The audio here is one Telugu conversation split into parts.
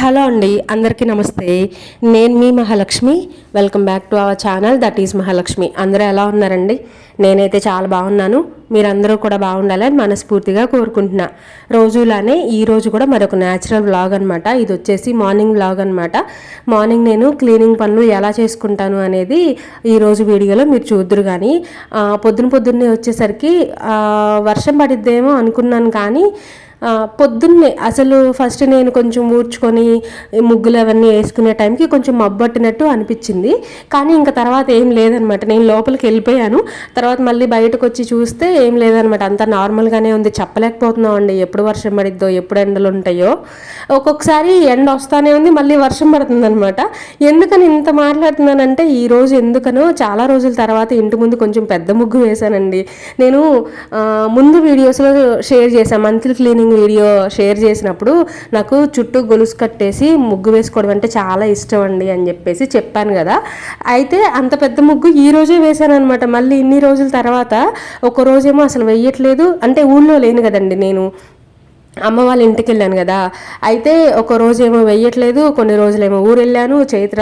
హలో అండి అందరికీ నమస్తే. నేను మీ Mahalakshmi. Welcome back to our channel that is Mahalakshmi. అందరూ ఎలా ఉన్నారండి? నేనైతే చాలా బాగున్నాను. మీరందరూ కూడా బాగుండాలని మనస్ఫూర్తిగా కోరుకుంటున్నా. రోజులానే ఈరోజు కూడా మరొక న్యాచురల్ వ్లాగ్ అనమాట ఇది వచ్చేసి మార్నింగ్ వ్లాగ్ అనమాట మార్నింగ్ నేను క్లీనింగ్ పనులు ఎలా చేసుకుంటాను అనేది ఈరోజు వీడియోలో మీరు చూద్దరు కానీ పొద్దున పొద్దున్నే వచ్చేసరికి వర్షం పడిద్దేమో అనుకున్నాను కానీ పొద్దున్నే అసలు ఫస్ట్ నేను కొంచెం ఊడ్చుకొని ముగ్గులు అవన్నీ వేసుకునే టైంకి కొంచెం మబ్బట్టినట్టు అనిపించింది. కానీ ఇంకా తర్వాత ఏం లేదనమాట నేను లోపలికి వెళ్ళిపోయాను. తర్వాత మళ్ళీ బయటకు వచ్చి చూస్తే ఏం లేదనమాట అంతా నార్మల్గానే ఉంది. చెప్పలేకపోతున్నాం అండి. ఎప్పుడు వర్షం పడిద్దో ఎప్పుడు ఎండలు ఉంటాయో. ఒక్కొక్కసారి ఎండ వస్తానే ఉంది మళ్ళీ వర్షం పడుతుందనమాట ఎందుకని ఇంత మాట్లాడుతున్నానంటే ఈరోజు ఎందుకనో చాలా రోజుల తర్వాత ఇంటి ముందు కొంచెం పెద్ద ముగ్గు వేశానండి. నేను ముందు వీడియోస్లో షేర్ చేశాను మంత్లీ క్లీనింగ్ వీడియో షేర్ చేసినప్పుడు నాకు చుట్టూ గొలుసు కట్టేసి ముగ్గు వేసుకోవడం అంటే చాలా ఇష్టం అండి అని చెప్పేసి చెప్పాను కదా. అయితే అంత పెద్ద ముగ్గు ఈ రోజే వేశాను అనమాట మళ్ళీ ఇన్ని రోజుల తర్వాత ఒక రోజేమో అసలు వెయ్యట్లేదు అంటే ఊళ్ళో లేను కదండి నేను. అమ్మ వాళ్ళ ఇంటికి వెళ్ళాను కదా. అయితే ఒక రోజు ఏమో వెయ్యట్లేదు కొన్ని రోజులేమో ఊరు వెళ్ళాను చైత్ర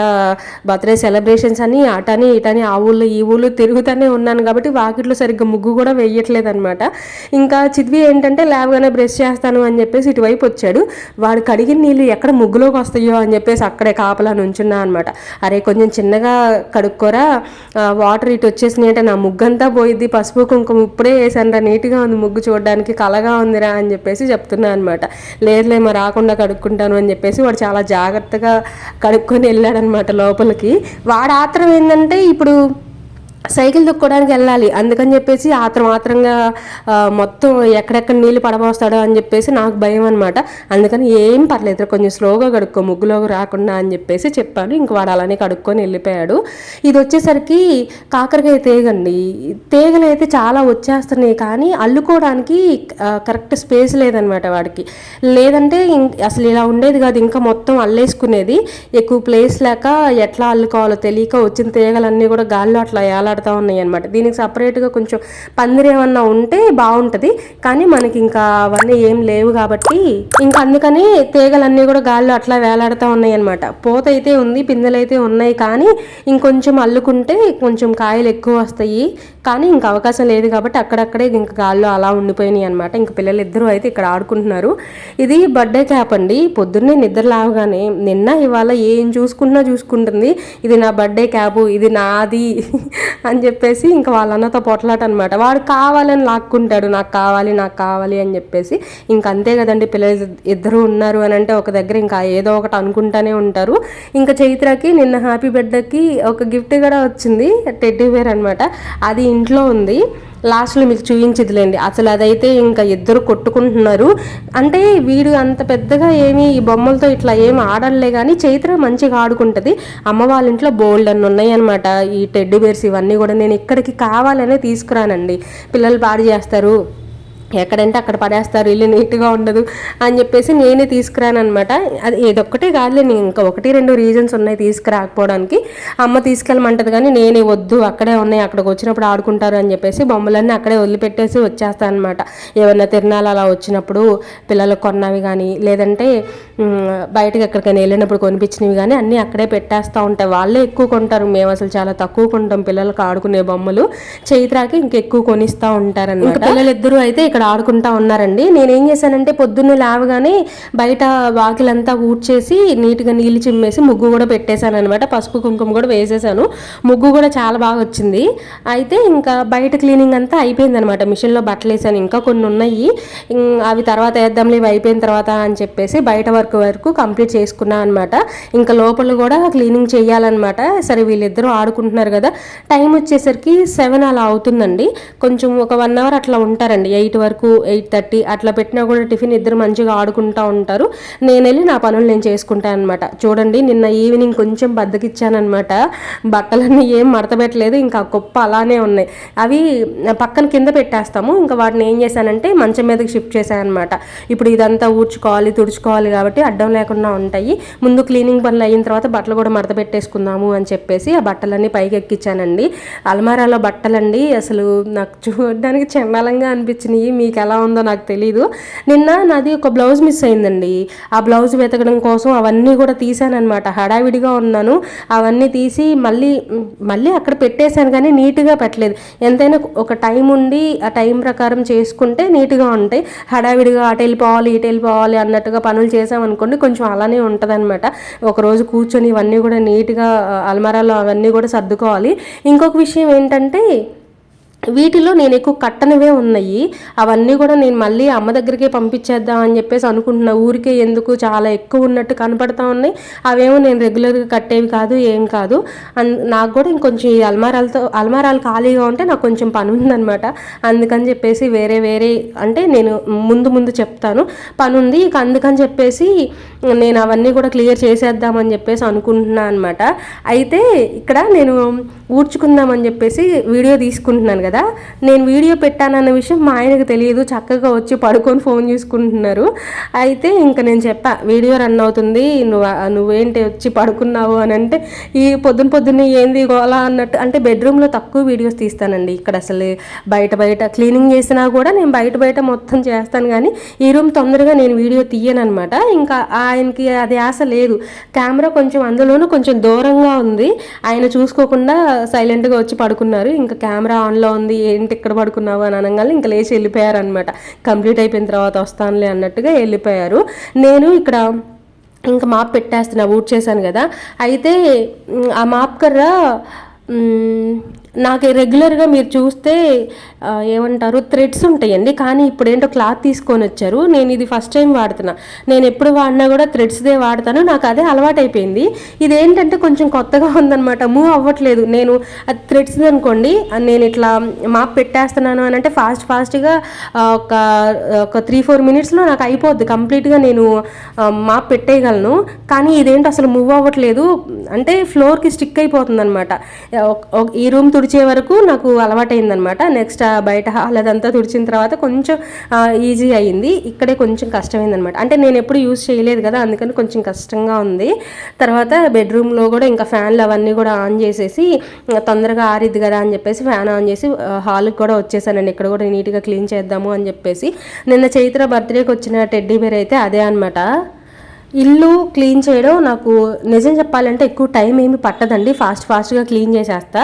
బర్త్డే సెలబ్రేషన్స్ అని అటని ఇటని ఆ ఊళ్ళో ఈ ఊళ్ళో తిరుగుతూనే ఉన్నాను కాబట్టి వాకిట్లో సరిగ్గా ముగ్గు కూడా వెయ్యట్లేదు అనమాట ఇంకా చిద్వి ఏంటంటే లేవగానే బ్రష్ చేస్తాను అని చెప్పేసి ఇటువైపు వచ్చాడు. వాడు కడిగిన నీళ్ళు ఎక్కడ ముగ్గులోకి వస్తాయో అని చెప్పేసి అక్కడే కాపలా నుంచున్నా అనమాట అరే కొంచెం చిన్నగా కడుక్కోరా. వాటర్ ఇటు వచ్చేసినాయి అంటే నా ముగ్గంతా పోయిద్ది. పసుపు కుంకుమ ఇప్పుడే వేసాను రా నీట్గా ఉంది ముగ్గు చూడడానికి. కలగా ఉందిరా అని చెప్పేసి చెప్తున్నాను చెప్తున్నా అనమాట లేదులే మరి రాకుండా కడుక్కుంటాను అని చెప్పేసి వాడు చాలా జాగ్రత్తగా కడుక్కొని వెళ్ళాడనమాట లోపలికి. వాడు ఆత్రం ఏంటంటే ఇప్పుడు సైకిల్ తొక్కోవడానికి వెళ్ళాలి. అందుకని చెప్పేసి ఆత్రం ఆత్రంగా మొత్తం ఎక్కడెక్కడ నీళ్ళు పడబోస్తాడో అని చెప్పేసి నాకు భయం అనమాట అందుకని ఏం పర్లేదు కొంచెం స్లోగా కడుక్కో ముగ్గులో రాకుండా అని చెప్పేసి చెప్పాను. ఇంక వాడు అలానే కడుక్కొని వెళ్ళిపోయాడు. ఇది వచ్చేసరికి కాకరకాయ తేగండి. తీగలు అయితే చాలా వచ్చేస్తున్నాయి కానీ అల్లుకోవడానికి కరెక్ట్ స్పేస్ లేదనమాట వాడికి. లేదంటే అసలు ఇలా ఉండేది కాదు. ఇంకా మొత్తం అల్లేసుకునేది. ఎక్కువ ప్లేస్ లేక ఎట్లా అల్లుకోవాలో తెలియక వచ్చిన తీగలన్నీ కూడా గాల్లో అట్లా ఎలా ఆడుతూ ఉన్నాయి అనమాట దీనికి సపరేట్గా కొంచెం పందిరి ఏమన్నా ఉంటే బాగుంటుంది కానీ మనకి ఇంకా అవన్నీ ఏం లేవు కాబట్టి ఇంకా అందుకని తీగలన్నీ కూడా గాల్లో అట్లా వేలాడుతూ ఉన్నాయి అనమాట పూత అయితే ఉంది పిందెలు అయితే ఉన్నాయి కానీ ఇంకొంచెం అల్లుకుంటే కొంచెం కాయలు ఎక్కువ వస్తాయి. కానీ ఇంకా అవకాశం లేదు కాబట్టి అక్కడక్కడే ఇంకా గాల్లో అలా ఉండిపోయినాయి అనమాట ఇంకా పిల్లలు ఇద్దరు అయితే ఇక్కడ ఆడుకుంటున్నారు. ఇది బర్త్డే క్యాప్ అండి. పొద్దున్నే నిద్ర లావగానే నిన్న ఇవాళ ఏం చూసుకున్నా చూసుకుంటుంది. ఇది నా బర్త్డే క్యాబు ఇది నాది. అని చెప్పేసి ఇంకా వాళ్ళ అన్నతో పొట్లాట అనమాట వాడు కావాలని లాక్కుంటాడు నాకు కావాలి నాకు కావాలి అని చెప్పేసి ఇంక అంతే కదండి పిల్లలు ఇద్దరు ఉన్నారు అని అంటే ఒక దగ్గర ఇంకా ఏదో ఒకటి అనుకుంటానే ఉంటారు. ఇంకా చైత్రకి నిన్న హ్యాపీ బర్త్డేకి ఒక గిఫ్ట్ కూడా వచ్చింది టెడ్డీ వేర్ అనమాట. అది ఇంట్లో ఉంది. లాస్ట్లో మీకు చూపించదులేండి. అసలు అదైతే ఇంకా ఇద్దరు కొట్టుకుంటున్నారు. అంటే వీడు అంత పెద్దగా ఏమి ఈ బొమ్మలతో ఇట్లా ఏమి ఆడలే కానీ చైత్ర మంచిగా ఆడుకుంటుంది. అమ్మ వాళ్ళ ఇంట్లో బోల్డ్ అన్ని ఉన్నాయన్నమాట. ఈ టెడ్డీ బేర్స్ ఇవన్నీ కూడా నేను ఇక్కడికి కావాలనే తీసుకురానండి. పిల్లలు పాడు చేస్తారు. ఎక్కడంటే అక్కడ పడేస్తారు ఇల్లు నీట్గా ఉండదు అని చెప్పేసి నేనే తీసుకురాను అనమాట అది ఏదొక్కటే కాదులే నేను ఇంకా ఒకటి రెండు రీజన్స్ ఉన్నాయి తీసుకురాకపోవడానికి. అమ్మ తీసుకెళ్ళమంటది కానీ నేనే వద్దు అక్కడే ఉన్నాయి అక్కడికి వచ్చినప్పుడు ఆడుకుంటారు అని చెప్పేసి బొమ్మలన్నీ అక్కడే వదిలిపెట్టేసి వచ్చేస్తాను అనమాట ఏమన్నా తిరణాలు అలా వచ్చినప్పుడు పిల్లలు కొన్నవి కానీ లేదంటే బయటకు ఎక్కడికైనా వెళ్ళినప్పుడు కొనిపించినవి కానీ అన్నీ అక్కడే పెట్టేస్తూ ఉంటాయి వాళ్ళే ఎక్కువ కొంటారు. మేము అసలు చాలా తక్కువ కొంటాం పిల్లలకు ఆడుకునే బొమ్మలు. చైత్రాకి ఇంకెక్కువ కొనిస్తూ ఉంటారనమాట పిల్లలిద్దరూ అయితే ఇక్కడ ఆడుకుంటా ఉన్నారండి. నేనేం చేశానంటే పొద్దున్నే లేవగానే బయట వాకిలంతా ఊడ్చేసి నీట్గా నీళ్ళు చిమ్మేసి ముగ్గు కూడా పెట్టేశాను అనమాట పసుపు కుంకుమ కూడా వేసేసాను ముగ్గు కూడా చాలా బాగా వచ్చింది. అయితే ఇంకా బయట క్లీనింగ్ అంతా అయిపోయింది అనమాట మిషన్లో బట్టలు వేసాను. ఇంకా కొన్ని ఉన్నాయి. అవి తర్వాత వేద్దాంలే ఇవి అయిపోయిన తర్వాత అని చెప్పేసి బయట వర్క్ వరకు కంప్లీట్ చేసుకున్నాను అనమాట ఇంకా లోపల కూడా క్లీనింగ్ చేయాలన్నమాట. సరే వీళ్ళిద్దరూ ఆడుకుంటున్నారు కదా. టైం వచ్చేసరికి సెవెన్ అలా అవుతుందండి. కొంచెం ఒక వన్ అవర్ అట్లా ఉంటారండి. ఎయిట్ వరకు ఎయిట్ థర్టీ అట్లా పెట్టినా కూడా టిఫిన్ ఇద్దరు మంచిగా ఆడుకుంటూ ఉంటారు. నేను వెళ్ళి నా పనులు నేను చేసుకుంటాను అనమాట చూడండి నిన్న ఈవినింగ్ కొంచెం బద్దకిచ్చానమాట బట్టలన్నీ ఏం మడత పెట్టలేదు ఇంకా గొప్ప కుప్ప అలానే ఉన్నాయి. అవి పక్కన కింద పెట్టేస్తాము. ఇంకా వాటిని ఏం చేశానంటే మంచం మీదకి షిఫ్ట్ చేశాను అనమాట ఇప్పుడు ఇదంతా ఊడ్చుకోవాలి తుడుచుకోవాలి కాబట్టి అడ్డం లేకుండా ఉంటాయి. ముందు క్లీనింగ్ పనులు అయిన తర్వాత బట్టలు కూడా మడత పెట్టేసుకుందాము అని చెప్పేసి ఆ బట్టలన్నీ పైకి ఎక్కించానండి అల్మారాలో బట్టలండి అసలు నాకు చూడడానికి చండాలంగా అనిపించినాయి. మీకు ఎలా ఉందో నాకు తెలీదు. నిన్న నాది ఒక బ్లౌజ్ మిస్ అయిందండి. ఆ బ్లౌజ్ వెతకడం కోసం అవన్నీ కూడా తీసానమాట హడావిడిగా ఉన్నాను. అవన్నీ తీసి మళ్ళీ మళ్ళీ అక్కడ పెట్టేశాను కానీ నీట్గా పెట్టలేదు. ఎంతైనా ఒక టైం ఉండి ఆ టైం ప్రకారం చేసుకుంటే నీట్గా ఉంటాయి. హడావిడిగా అటు వెళ్ళిపోవాలి ఇటు వెళ్ళిపోవాలి అన్నట్టుగా పనులు చేసామనుకోండి కొంచెం అలానే ఉంటుంది అనమాట ఒకరోజు కూర్చొని ఇవన్నీ కూడా నీట్గా అల్మారాలో అవన్నీ కూడా సర్దుకోవాలి. ఇంకొక విషయం ఏంటంటే వీటిలో నేను ఎక్కువ కట్టనివే ఉన్నాయి. అవన్నీ కూడా నేను మళ్ళీ అమ్మ దగ్గరికే పంపించేద్దాం అని చెప్పేసి అనుకుంటున్నా. ఊరికే ఎందుకు చాలా ఎక్కువ ఉన్నట్టు కనపడతా ఉన్నాయి. అవేమో నేను రెగ్యులర్గా కట్టేవి కాదు ఏం కాదు. అండ్ నాకు కూడా ఇంకొంచెం ఈ అల్మారాలతో అల్మారాలు ఖాళీగా ఉంటే నాకు కొంచెం పని ఉందనమాట అందుకని చెప్పేసి వేరే వేరే అంటే నేను ముందు ముందు చెప్తాను. పని ఉంది ఇక అందుకని చెప్పేసి నేను అవన్నీ కూడా క్లియర్ చేసేద్దామని చెప్పేసి అనుకుంటున్నాను అనమాట అయితే ఇక్కడ నేను ఊడ్చుకుందామని చెప్పేసి వీడియో తీసుకుంటున్నాను కదా. నేను వీడియో పెట్టానన్న విషయం మా ఆయనకు తెలియదు. చక్కగా వచ్చి పడుకొని ఫోన్ చూసుకుంటున్నారు. అయితే ఇంకా నేను చెప్పా వీడియో రన్ అవుతుంది. నువ్వు నువ్వేంటి వచ్చి పడుకున్నావు? అని అంటే ఈ పొద్దున పొద్దున్నే ఏంది గోలా? అన్నట్టు అంటే బెడ్రూమ్లో తక్కువ వీడియోస్ తీస్తానండి. ఇక్కడ అసలు బయట బయట క్లీనింగ్ చేసినా కూడా నేను బయట బయట మొత్తం చేస్తాను. కానీ ఈ రూమ్ తొందరగా నేను వీడియో తీయనమాట ఇంకా ఆయనకి అది ఆశ లేదు. కెమెరా కొంచెం అందులోనూ కొంచెం దూరంగా ఉంది. ఆయన చూసుకోకుండా సైలెంట్గా వచ్చి పడుకున్నారు. ఇంకా కెమెరా ఆన్లో ఉంది. ఏంటి ఇక్కడ పడుకున్నావు అని అనగానే ఇంకా లేచి వెళ్ళిపోయారనమాట కంప్లీట్ అయిపోయిన తర్వాత వస్తానులే అన్నట్టుగా వెళ్ళిపోయారు. నేను ఇక్కడ ఇంకా మాప్ పెట్టేస్తున్నా ఊడ్ చేశాను కదా. అయితే ఆ మాప్ కర్ర నాకు రెగ్యులర్గా మీరు చూస్తే ఏమంటారు థ్రెడ్స్ ఉంటాయండి. కానీ ఇప్పుడు ఏంటో క్లాత్ తీసుకొని వచ్చారు. నేను ఇది ఫస్ట్ టైం వాడుతున్నా. నేను ఎప్పుడు వాడినా కూడా థ్రెడ్స్దే వాడతాను. నాకు అదే అలవాటైపోయింది. ఇదేంటంటే కొంచెం కొత్తగా ఉందనమాట మూవ్ అవ్వట్లేదు. నేను అది థ్రెడ్స్ అనుకోండి నేను ఇట్లా మాప్ పెట్టేస్తున్నాను అని అంటే ఫాస్ట్ ఫాస్ట్గా ఒక ఒక త్రీ ఫోర్ మినిట్స్లో నాకు అయిపోద్ది. కంప్లీట్గా నేను మాప్ పెట్టేయగలను. కానీ ఇదేంటో అసలు మూవ్ అవ్వట్లేదు. అంటే ఫ్లోర్కి స్టిక్ అయిపోతుంది అనమాట ఈ రూమ్ తుడిచే వరకు నాకు అలవాటైందనమాట. నెక్స్ట్ బయట హాల్ అదంతా తుడిచిన తర్వాత కొంచెం ఈజీ అయ్యింది. ఇక్కడే కొంచెం కష్టమైందనమాట. అంటే నేను ఎప్పుడు యూజ్ చేయలేదు కదా అందుకని కొంచెం కష్టంగా ఉంది. తర్వాత బెడ్రూమ్లో కూడా ఇంకా ఫ్యాన్లు అవన్నీ కూడా ఆన్ చేసేసి తొందరగా ఆరిద్ది కదా అని చెప్పేసి ఫ్యాన్ ఆన్ చేసి హాల్కి కూడా వచ్చేసానండి ఇక్కడ కూడా నీట్గా క్లీన్ చేద్దాము అని చెప్పేసి. నిన్న చైత్ర బర్త్డేకి వచ్చిన టెడ్డీ బేర్ అయితే అదే అనమాట ఇల్లు క్లీన్ చేయడం నాకు నిజం చెప్పాలంటే ఎక్కువ టైం ఏమి పట్టదండి. ఫాస్ట్ ఫాస్ట్గా క్లీన్ చేసేస్తా.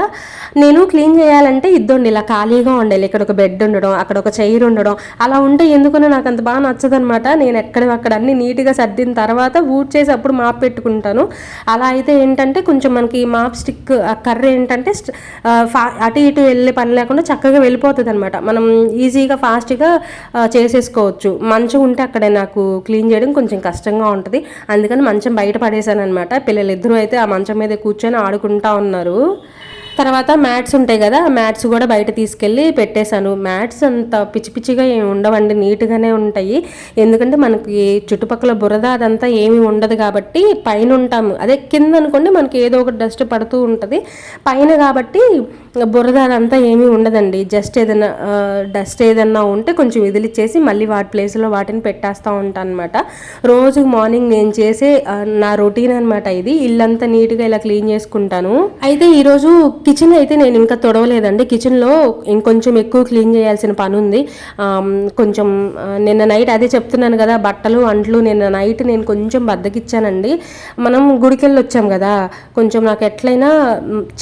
నేను క్లీన్ చేయాలంటే ఇద్దండి ఇలా ఖాళీగా ఉండాలి. ఇక్కడ ఒక బెడ్ ఉండడం అక్కడ ఒక చైర్ ఉండడం అలా ఉంటే ఎందుకనో నాకు అంత బాగా నచ్చదనమాట. నేను ఎక్కడ అక్కడ అన్ని నీట్గా సర్దిన తర్వాత ఊట్ చేసి అప్పుడు మాప్ పెట్టుకుంటాను. అలా అయితే ఏంటంటే కొంచెం మనకి మాప్ స్టిక్ కర్ర ఏంటంటే అటు ఇటు వెళ్ళే పని లేకుండా చక్కగా వెళ్ళిపోతుంది అనమాట మనం ఈజీగా ఫాస్ట్గా చేసేసుకోవచ్చు. మంచిగా ఉంటే అక్కడ నాకు క్లీన్ చేయడం కొంచెం కష్టంగా ఉంటుంది. అందుకని మంచం బయట పడేశాను అనమాట పిల్లలు ఇద్దరు అయితే ఆ మంచం మీద కూర్చొని ఆడుకుంటా ఉన్నారు. తర్వాత మ్యాట్స్ ఉంటాయి కదా ఆ మ్యాట్స్ కూడా బయట తీసుకెళ్ళి పెట్టేశాను. మ్యాట్స్ అంత పిచ్చి పిచ్చిగా ఏమి ఉండవండి నీట్గానే ఉంటాయి. ఎందుకంటే మనకి చుట్టుపక్కల బురద అదంతా ఏమి ఉండదు కాబట్టి పైన ఉంటాము. అదే కింద అనుకోండి మనకి ఏదో ఒక డస్ట్ పడుతూ ఉంటుంది. పైన కాబట్టి బురద అదంతా ఏమీ ఉండదండి. జస్ట్ ఏదైనా డస్ట్ ఏదన్నా ఉంటే కొంచెం విదిలిచ్చేసి మళ్ళీ వాటి ప్లేస్లో వాటిని పెట్టేస్తూ ఉంటాను అనమాట రోజు మార్నింగ్ నేను చేసే నా రొటీన్ అనమాట ఇది. ఇల్లంతా నీట్గా ఇలా క్లీన్ చేసుకుంటాను. అయితే ఈరోజు కిచెన్ అయితే నేను ఇంకా తొడవలేదండి. కిచెన్లో ఇంకొంచెం ఎక్కువ క్లీన్ చేయాల్సిన పని ఉంది. కొంచెం నిన్న నైట్ అదే చెప్తున్నాను కదా బట్టలు అంట్లు నిన్న నైట్ నేను కొంచెం బద్దకిచ్చానండి. మనం గుడికెళ్ళి వచ్చాం కదా కొంచెం నాకు ఎట్లయినా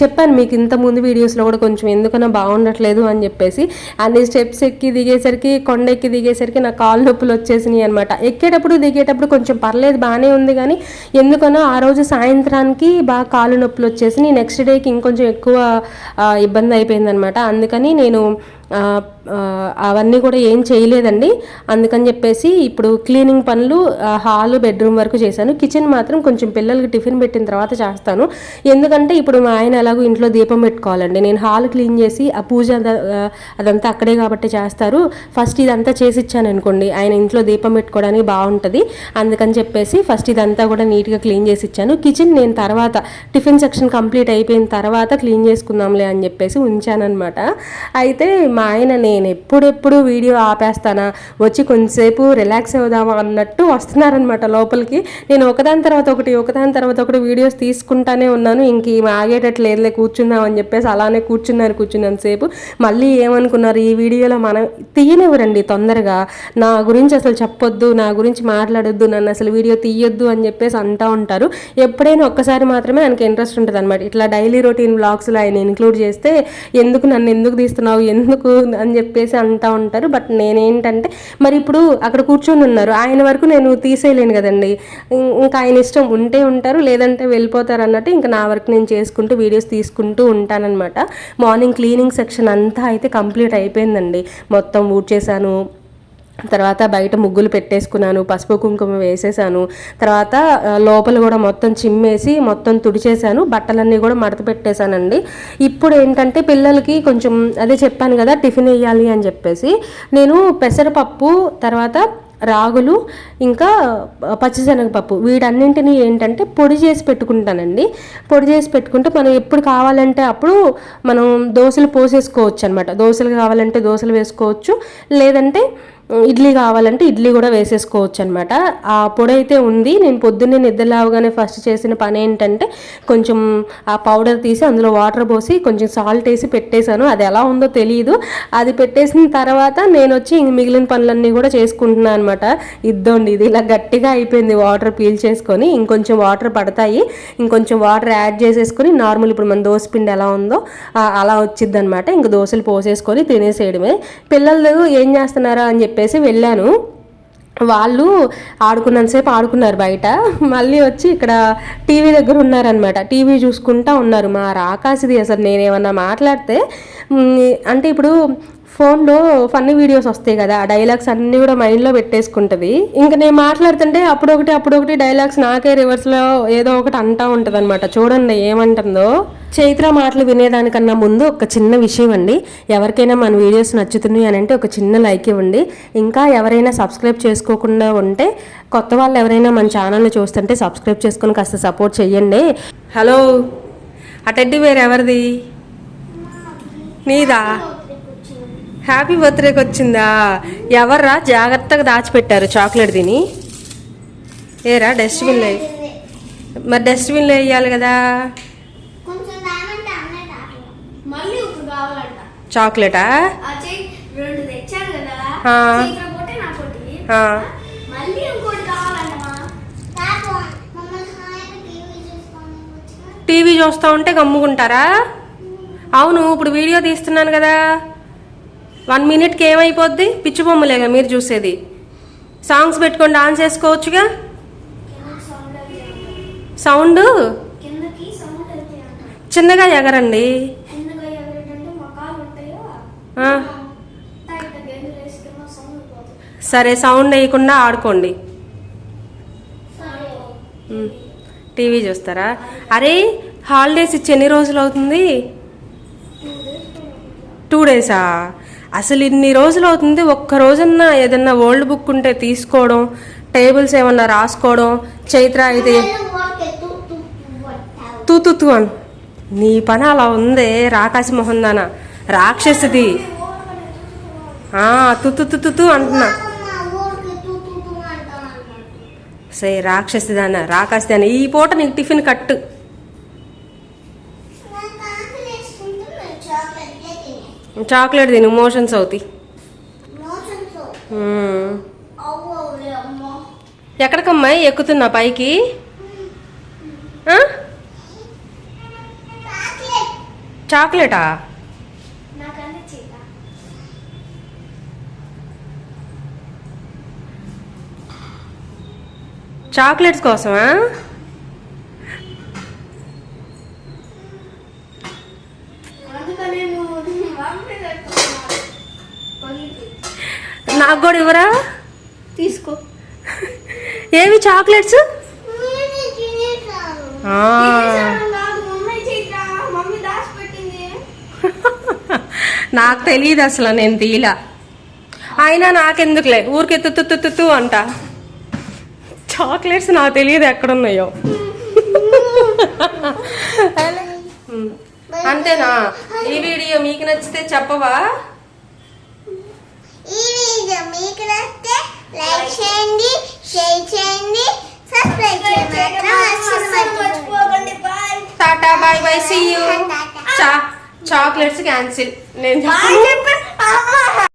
చెప్పాను మీకు ఇంత ముందు వీడియోస్లో కూడా కొంచెం ఎందుకన్నా బాగుండట్లేదు అని చెప్పేసి అన్ని స్టెప్స్ ఎక్కి దిగేసరికి కొండ ఎక్కి దిగేసరికి నా కాళ్ళు నొప్పులు వచ్చేసినాయి అనమాట ఎక్కేటప్పుడు దిగేటప్పుడు కొంచెం పర్లేదు బాగానే ఉంది కానీ ఎందుకనో ఆ రోజు సాయంత్రానికి బాగా కాళ్ళు నొప్పులు వచ్చేసి నెక్స్ట్ డేకి ఇంకొంచెం ఎక్కువ ఎక్కువ ఇబ్బంది అయిపోయిందనమాట. అందుకని నేను అవన్నీ కూడా ఏం చేయలేదండి. అందుకని చెప్పేసి ఇప్పుడు క్లీనింగ్ పనులు హాల్ బెడ్రూమ్ వరకు చేశాను. కిచెన్ మాత్రం కొంచెం పిల్లలకి టిఫిన్ పెట్టిన తర్వాత చేస్తాను. ఎందుకంటే ఇప్పుడు మా ఆయన ఎలాగో ఇంట్లో దీపం పెట్టుకోవాలండి. నేను హాల్ క్లీన్ చేసి ఆ పూజ అదంతా అక్కడే కాబట్టి చేస్తారు. ఫస్ట్ ఇదంతా చేసి ఇచ్చాను అనుకోండి. ఆయన ఇంట్లో దీపం పెట్టుకోవడానికి బాగుంటుంది. అందుకని చెప్పేసి ఫస్ట్ ఇదంతా కూడా నీట్గా క్లీన్ చేసి ఇచ్చాను. కిచెన్ నేను తర్వాత టిఫిన్ సెక్షన్ కంప్లీట్ అయిపోయిన తర్వాత క్లీన్ చేసుకుందాంలే అని చెప్పేసి ఉంచానమాట అయితే మా ఆయన నేను ఎప్పుడెప్పుడు వీడియో ఆపేస్తానా? వచ్చి కొంతసేపు రిలాక్స్ అవుదామా? అన్నట్టు వస్తున్నారనమాట లోపలికి. నేను ఒకదాని తర్వాత ఒకటి ఒకదాని తర్వాత ఒకటి వీడియోస్ తీసుకుంటానే ఉన్నాను. ఇంక ఆగేటట్లు లేదులే కూర్చుందాం అని చెప్పేసి అలానే కూర్చున్నారు కూర్చున్నాను సేపు. మళ్ళీ ఏమనుకున్నారు? ఈ వీడియోలో మనం తీయనివ్వరండి తొందరగా. నా గురించి అసలు చెప్పొద్దు నా గురించి మాట్లాడొద్దు నన్ను అసలు వీడియో తీయొద్దు అని చెప్పేసి అంటూ ఉంటారు. ఎప్పుడైనా ఒక్కసారి మాత్రమే ఆయనకి ఇంట్రెస్ట్ ఉంటుంది అనమాట ఇట్లా డైలీ రొటీన్ బ్లాగ్స్లో ఆయన ఇంక్లూడ్ చేస్తే ఎందుకు నన్ను ఎందుకు తీస్తున్నావు? ఎందుకు అని చెప్పేసి అంటూ ఉంటారు. బట్ నేనేంటంటే మరి ఇప్పుడు అక్కడ కూర్చొని ఉన్నారు. ఆయన వరకు నేను తీసేయలేను కదండి. ఇంకా ఆయన ఇష్టం ఉంటే ఉంటారు లేదంటే వెళ్ళిపోతారు అన్నట్టు ఇంకా నా వరకు నేను చేసుకుంటూ వీడియోస్ తీసుకుంటూ ఉంటానన్నమాట. మార్నింగ్ క్లీనింగ్ సెక్షన్ అంతా అయితే కంప్లీట్ అయిపోయిందండి. మొత్తం ఊడ్చేసాను తర్వాత బయట ముగ్గులు పెట్టేసుకున్నాను పసుపు కుంకుమ వేసేసాను. తర్వాత లోపల కూడా మొత్తం చిమ్మేసి మొత్తం తుడిచేసాను. బట్టలన్నీ కూడా మడత పెట్టేశానండి. ఇప్పుడు ఏంటంటే పిల్లలకి కొంచెం అదే చెప్పాను కదా టిఫిన్ వేయాలి అని చెప్పేసి నేను పెసరపప్పు తర్వాత రాగులు ఇంకా పచ్చిశనగపప్పు. వీటన్నింటినీ ఏంటంటే పొడి చేసి పెట్టుకుంటానండి. పొడి చేసి పెట్టుకుంటే మనం ఎప్పుడు కావాలంటే అప్పుడు మనం దోశలు పోసేసుకోవచ్చు అనమాట దోశలు కావాలంటే దోశలు వేసుకోవచ్చు. లేదంటే ఇడ్లీ కావాలంటే ఇడ్లీ కూడా వేసేసుకోవచ్చు అనమాట ఆ పొడి అయితే ఉంది. నేను పొద్దున్నే నిద్రలావగానే ఫస్ట్ చేసిన పని ఏంటంటే కొంచెం ఆ పౌడర్ తీసి అందులో వాటర్ పోసి కొంచెం సాల్ట్ వేసి పెట్టేశాను. అది ఎలా ఉందో తెలియదు అది పెట్టేసిన తర్వాత నేను వచ్చి మిగిలిన పనులన్నీ కూడా చేసుకుంటున్నాను అనమాట ఇద్దండి ఇది ఇలా గట్టిగా అయిపోయింది వాటర్ పీల్ చేసుకొని. ఇంకొంచెం వాటర్ పడతాయి. ఇంకొంచెం వాటర్ యాడ్ చేసేసుకొని నార్మల్ ఇప్పుడు మన దోశ పిండి ఎలా ఉందో అలా వచ్చింది అనమాట ఇంక దోశలు పోసేసుకొని తినేసేయడమే. పిల్లలు ఏం చేస్తున్నారా అని చెప్పి చెప్పేసి వెళ్ళాను. వాళ్ళు ఆడుకున్నంతసేపు ఆడుకున్నారు బయట. మళ్ళీ వచ్చి ఇక్కడ టీవీ దగ్గర ఉన్నారనమాట టీవీ చూసుకుంటా ఉన్నారు. మా రాకాసిది అసలు నేనేమన్నా మాట్లాడితే అంటే ఇప్పుడు ఫోన్లో ఫన్నీ వీడియోస్ వస్తాయి కదా ఆ డైలాగ్స్ అన్నీ కూడా మైండ్లో పెట్టేసుకుంటుంది. ఇంకా నేను మాట్లాడుతుంటే అప్పుడొకటి అప్పుడొకటి డైలాగ్స్ నాకే రివర్స్లో ఏదో ఒకటి అంటా ఉంటుంది అనమాట చూడండి ఏమంటుందో. చైత్ర మాటలు వినేదానికన్నా ముందు ఒక చిన్న విషయం అండి. ఎవరికైనా మన వీడియోస్ నచ్చుతున్నాయి అని అంటే ఒక చిన్న లైక్ ఇవ్వండి. ఇంకా ఎవరైనా సబ్స్క్రైబ్ చేసుకోకుండా ఉంటే కొత్త వాళ్ళు ఎవరైనా మన ఛానల్ని చూస్తుంటే సబ్స్క్రైబ్ చేసుకొని కాస్త సపోర్ట్ చెయ్యండి. హలో ఆ టెడ్డీ వేర్ ఎవరిది? నీదా? హ్యాపీ బర్త్డేకి వచ్చిందా ఎవర్రా జాగ్రత్తగా దాచిపెట్టారు చాక్లెట్ తిని? ఏరా డస్ట్బిన్లో మరి డస్ట్బిన్లో వేయాలి కదా కొంచెం దామంటే అన్నయ్య తాగలేదు. మళ్ళీ ఇప్పుడు కావాలంట చాక్లెటా ఆ చెయ్యి రెండు తెచ్చాను కదా ఆ. చీకర పోతే నాకోటి ఆ. మళ్ళీ ఇంకోటి కావాలంటమా మమ్మల్ని హాయిగా టీవీ చూస్తూ ఉంటే గమ్ముకుంటారా? అవును ఇప్పుడు వీడియో తీస్తున్నాను కదా. వన్ మినిట్కి ఏమైపోద్ది? పిచ్చి బొమ్మలేగా మీరు చూసేది. సాంగ్స్ పెట్టుకొని డాన్స్ చేసుకోవచ్చుగా? సౌండ్ చిన్నగా ఎగరండి కిందకి ఎవరేంటంటే మకాలు ఉంటాయో ఆ, టైట్ గేమ్ వేసుకున్న సౌండ్ పోతుంది సరే సౌండ్ వేయకుండా ఆడుకోండి. టీవీ చూస్తారా? అరే హాలిడేస్ ఇచ్చి ఎన్ని రోజులు అవుతుంది? టూ డేసా అసలు ఇన్ని రోజులు అవుతుంది ఒక్క రోజున్న ఏదన్నా ఓల్డ్ బుక్ ఉంటే తీసుకోవడం టేబుల్స్ ఏమన్నా రాసుకోవడం చైత్ర అయితే తూ తూ తూ అని. నీ పని అలా ఉందే రాకాశ మొహం దాన రాక్షసిది. ఆ, తు తు తు తు తు అంటున్నా. సే రాక్షసి దాన రాకాసి దాన ఈ పూట నీకు టిఫిన్ కట్టు. చాక్లెట్ తిను మోషన్స్ అవుతాయి. మ్మ్. ఎక్కడికమ్మా ఎక్కుతున్నా పైకి? చాక్లెటా? చాక్లెట్స్ కోసమా. నాకు కూడా ఇవ్వరా? తీసుకో. ఏవి చాక్లెట్స్? నాకు తెలియదు అసలు నేను తీలా అయినా నాకెందుకులే? ఊరికి ఎత్తుతుతుతు అంట. చాక్లెట్స్ నాకు తెలియదు ఎక్కడున్నాయో. అంతేనా? ఈ వీడియో మీకు నచ్చితే చెప్పవా? ఈ వీడియో మీకు నచ్చితే లైక్ చేయండి షేర్ చేయండి సబ్స్క్రైబ్ చేయడం మాత్రం మర్చిపోకండి. Bye tata bye bye see you. Chocolates cancel. నేను